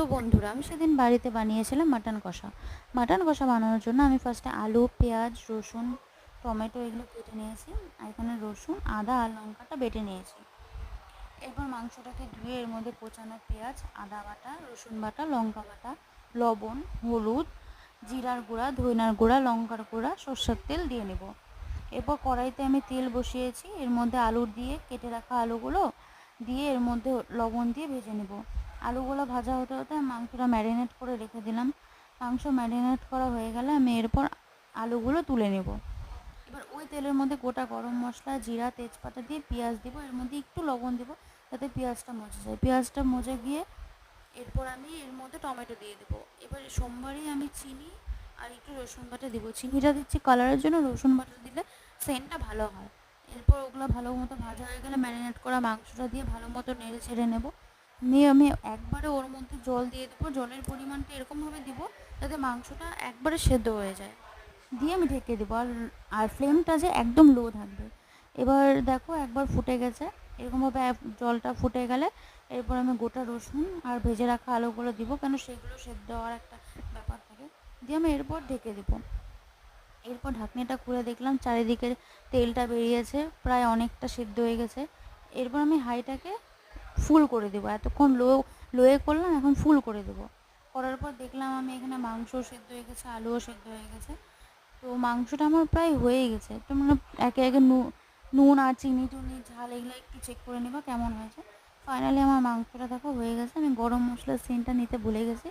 তো বন্ধুরা, আমি সেদিন বাড়িতে বানিয়েছিলাম মাটন কষা। মাটন কষা বানানোর জন্য আমি ফার্স্টে আলু, পেঁয়াজ, রসুন, টমেটো এগুলো কেটে নিয়েছি। আর এখানে রসুন, আদা আর লঙ্কাটা বেটে নিয়েছি। এরপর মাংসটাকে ধুয়ে এর মধ্যে কোচানো পেঁয়াজ, আদা বাটা, রসুন বাটা, লঙ্কা বাটা, লবণ, হলুদ, জিরার গুঁড়া, ধইনার গুঁড়া, লঙ্কার গুঁড়া, সর্ষের তেল দিয়ে নেব। এরপর কড়াইতে আমি তেল বসিয়েছি। এর মধ্যে আলু দিয়ে কেটে রাখা আলুগুলো দিয়ে এর মধ্যে লবণ দিয়ে ভেজে নেব। আলুগুলো ভাজা হতে হতে মাংসটা ম্যারিনেট করে রেখে দিলাম। মাংস ম্যারিনেট করা হয়ে গেলে আমি এরপর আলুগুলো তুলে নেব। এবার ওই তেলের মধ্যে গোটা গরম মশলা, জিরা, তেজপাতা দিয়ে পেঁয়াজ দেবো। এর মধ্যে একটু লবণ দেবো যাতে পেঁয়াজটা মজে যায়। পেঁয়াজটা মজে গিয়ে এরপর আমি এর মধ্যে টমেটো দিয়ে দেবো। এবার সোমবারই আমি চিনি আর একটু রসুন বাটা দেবো। চিনিটা দিচ্ছি কালারের জন্য, রসুন বাটা দিলে সেন্টটা ভালো হয়। এরপর ওগুলো ভালো মতো ভাজা হয়ে গেলে ম্যারিনেট করা মাংসটা দিয়ে ভালো মতো নেড়ে ছেড়ে নেব। নিয়ে আমি একবারে ওর মধ্যে জল দিয়ে দেবো, জলের পরিমাণটা এরকমভাবে দিব যাতে মাংসটা একবারে সেদ্ধ হয়ে যায়। দিয়ে আমি ঢেকে দেবো আর আর ফ্লেমটা যে একদম লো থাকবে। এবার দেখো একবার ফুটে গেছে, এরকমভাবে জলটা ফুটে গেলে এরপর আমি গোটা রসুন আর ভেজে রাখা আলুগুলো দিব কেন সেগুলো সেদ্ধ হওয়ার একটা ব্যাপার থাকে। দিয়ে আমি এরপর ঢেকে দেবো। এরপর ঢাকনিটা খুলে দেখলাম চারিদিকে তেলটা বেরিয়েছে, প্রায় অনেকটা সেদ্ধ হয়ে গেছে। এরপর আমি হাইটাকে ফুল করে দেবো। এতক্ষণ লো, লোয়ে করলাম, এখন ফুল করে দেবো। করার পর দেখলাম আমি এখানে মাংস সেদ্ধ হয়ে গেছে, আলুও সেদ্ধ হয়ে গেছে। তো মাংসটা আমার প্রায় হয়ে গেছে। তো মানে একে একে নুন আর চিনি টুনি ঝাল এগুলো একটু চেক করে নেবা কেমন হয়েছে। ফাইনালি আমার মাংসটা দেখো হয়ে গেছে। আমি গরম মশলার সিনটা নিতে ভুলে গেছি।